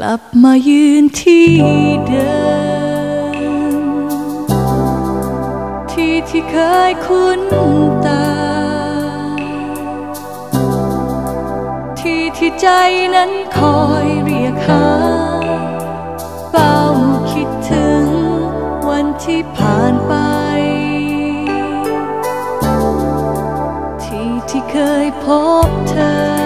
กลับมายืนที่เดิมที่ที่เคยคุ้นตา ที่ที่ใจนั้นคอยเรียกหาเฝ้าคิดถึงวันที่ผ่านไป ที่ที่เคยพบเธอ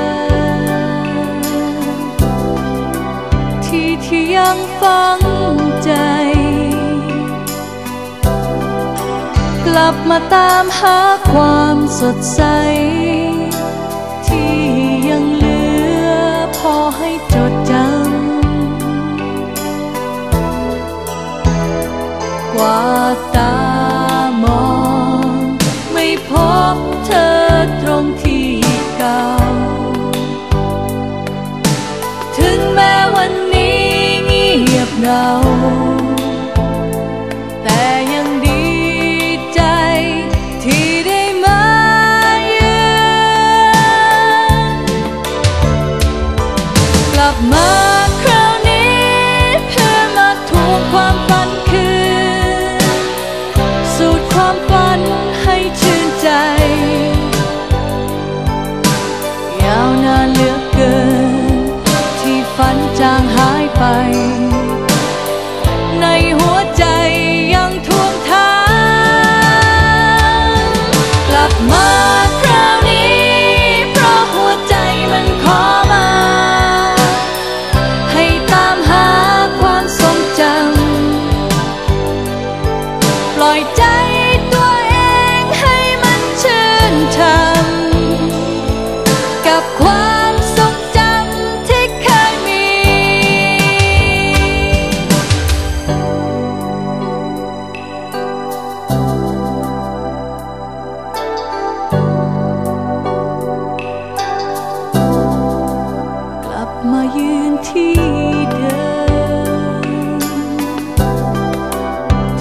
ยังฝังใจ กลับมาตามหาความสดใส ที่ยังเหลือพอให้จดจำกว่าตามองไม่พบ เหงา แต่ยังดีใจที่ได้มาเยือนกลับมา มายืนที่เดิม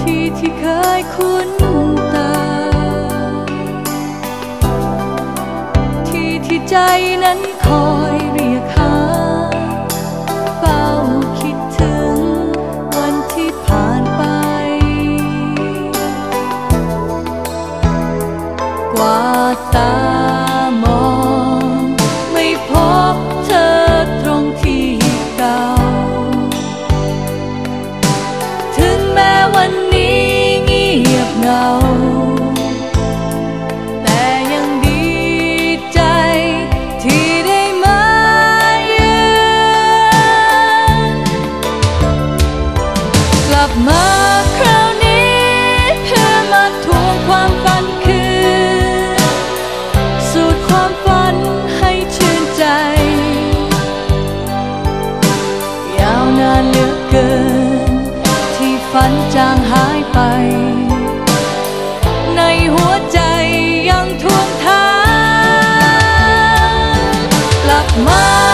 ที่ที่เคยคุ้นตา ที่ที่ใจนั้นคอยเรียกหาเฝ้าคิดถึงวันที่ผ่านไป กว่าตา ลับมาคราวนี้เพื่อมาทวงความฝันคืนสูตรความฝันให้ชื่นใจ ยาวนานเหลือเกิน ที่ฝันจางหายไป ในหัวใจยังทวงถามกลับมา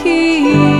ก